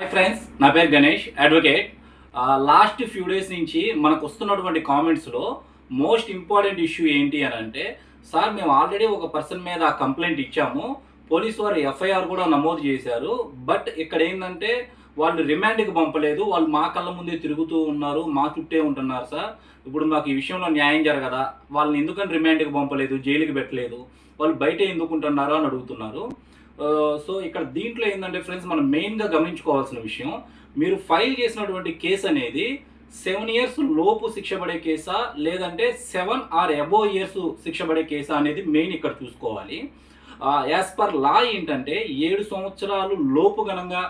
Hi friends నా పేరు Ganesh advocate last few days నుంచి మనకు వస్తున్నటువంటి కామెంట్స్లో మోస్ట్ ఇంపార్టెంట్ ఇష్యూ ఏంటి అని అంటే సార్ మేము ఆల్రెడీ ఒక పర్సన్ మీద కంప్లైంట్ ఇచ్చాము. పోలీసు వారు ఎఫ్ఐఆర్ కూడా నమోదు చేశారు. బట్ ఇక్కడ ఏంటంటే వాళ్ళు రిమాండ్కి పంపలేదు. వాళ్ళు మా కళ్ళ ముందే తిరుగుతూ ఉన్నారు. మా చుట్టే ఉంటున్నారు సార్. ఇప్పుడు మాకు ఈ విషయంలో న్యాయం జరగదా? వాళ్ళని ఎందుకని రిమాండ్కి పంపలేదు? జైలుకి పెట్టలేదు? వాళ్ళు బయట ఎందుకుంటున్నారు అని అడుగుతున్నారు. సో ఇక్కడ దీంట్లో ఏంటంటే ఫ్రెండ్స్ మనం మెయిన్గా గమనించుకోవాల్సిన విషయం మీరు ఫైల్ చేసినటువంటి కేసు అనేది సెవెన్ ఇయర్స్ లోపు శిక్ష పడే కేసా లేదంటే సెవెన్ ఆర్ అబో ఇయర్స్ శిక్ష పడే కేసా అనేది మెయిన్ ఇక్కడ చూసుకోవాలి. యాజ్ పర్ లా ఏంటంటే ఏడు సంవత్సరాలు లోపు గణంగా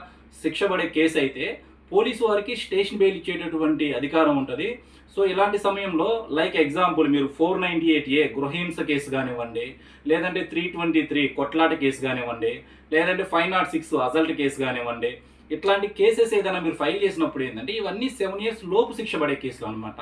శిక్ష పడే కేసు అయితే పోలీసు వారికి స్టేషన్ బెయిల్ ఇచ్చేటటువంటి అధికారం ఉంటుంది. సో ఇలాంటి సమయంలో లైక్ ఎగ్జాంపుల్ మీరు ఫోర్ నైంటీ ఎయిట్ ఏ గృహహింస కేసు కానివ్వండి లేదంటే త్రీ ట్వంటీ త్రీ కొట్లాట కేసు కానివ్వండి లేదంటే five naught six assault case కానివ్వండి ఇట్లాంటి కేసెస్ ఏదైనా మీరు ఫైల్ చేసినప్పుడు ఏంటంటే ఇవన్నీ సెవెన్ ఇయర్స్ లోపు శిక్ష పడే కేసులు అనమాట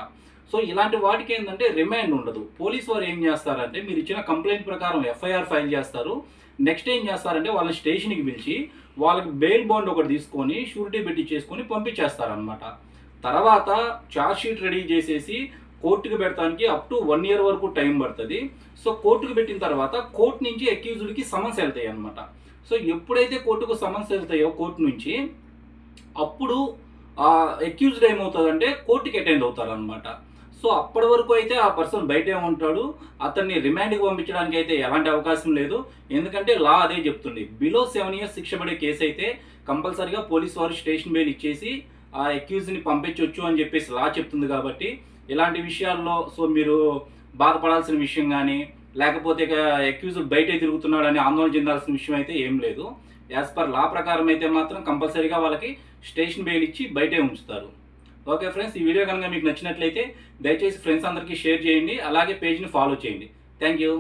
సో ఇలాంటి వాటికి ఏంటంటే రిమాండ్ ఉండదు. పోలీస్ వారు ఏం చేస్తారంటే మీరు ఇచ్చిన కంప్లైంట్ ప్రకారం ఎఫ్ఐఆర్ ఫైల్ చేస్తారు. నెక్స్ట్ ఏం చేస్తారంటే వాళ్ళని స్టేషన్కి పిలిచి వాళ్ళకి బెయిల్ బాండ్ ఒకటి తీసుకొని షూరిటీ పెట్టి చేసుకొని పంపించేస్తారనమాట తర్వాత ఛార్జ్ షీట్ రెడీ చేసేసి కోర్టుకు పెడతానికి అప్ టు వన్ ఇయర్ వరకు టైం పడుతుంది. సో కోర్టుకు పెట్టిన తర్వాత కోర్టు నుంచి అక్యూజ్డ్కి సమన్స్ వెళ్తాయి అనమాట సో ఎప్పుడైతే కోర్టుకు సమన్స్ వెళ్తాయో కోర్టు నుంచి అప్పుడు అక్యూజ్డ్ ఏమవుతుందంటే కోర్టుకి అటెండ్ అవుతారు అనమాట సో అప్పటి వరకు అయితే ఆ పర్సన్ బయటే ఉంటాడు. అతన్ని రిమాండ్కి పంపించడానికి అయితే ఎలాంటి అవకాశం లేదు. ఎందుకంటే లా అదే చెప్తుంది. బిలో సెవెన్ ఇయర్స్ శిక్ష పడే కేసు అయితే కంపల్సరీగా పోలీస్ వారు స్టేషన్ బెయిల్ ఇచ్చేసి ఆ అక్యూజ్ని పంపించవచ్చు అని చెప్పేసి లా చెప్తుంది కాబట్టి ఇలాంటి విషయాల్లో సో మీరు బాధపడాల్సిన విషయం కానీ లేకపోతే ఇక అక్యూజ్ బయటే తిరుగుతున్నాడని ఆందోళన చెందాల్సిన విషయం అయితే ఏం లేదు. యాజ్ పర్ లా ప్రకారం అయితే మాత్రం కంపల్సరీగా వాళ్ళకి స్టేషన్ బెయిల్ ఇచ్చి బయటే ఉంచుతారు. ఓకే ఫ్రెండ్స్ ఈ వీడియో కనుక మీకు నచ్చినట్లయితే దయచేసి ఫ్రెండ్స్ అందరికీ షేర్ చేయండి అలాగే పేజ్ని ఫాలో చేయండి. Thank you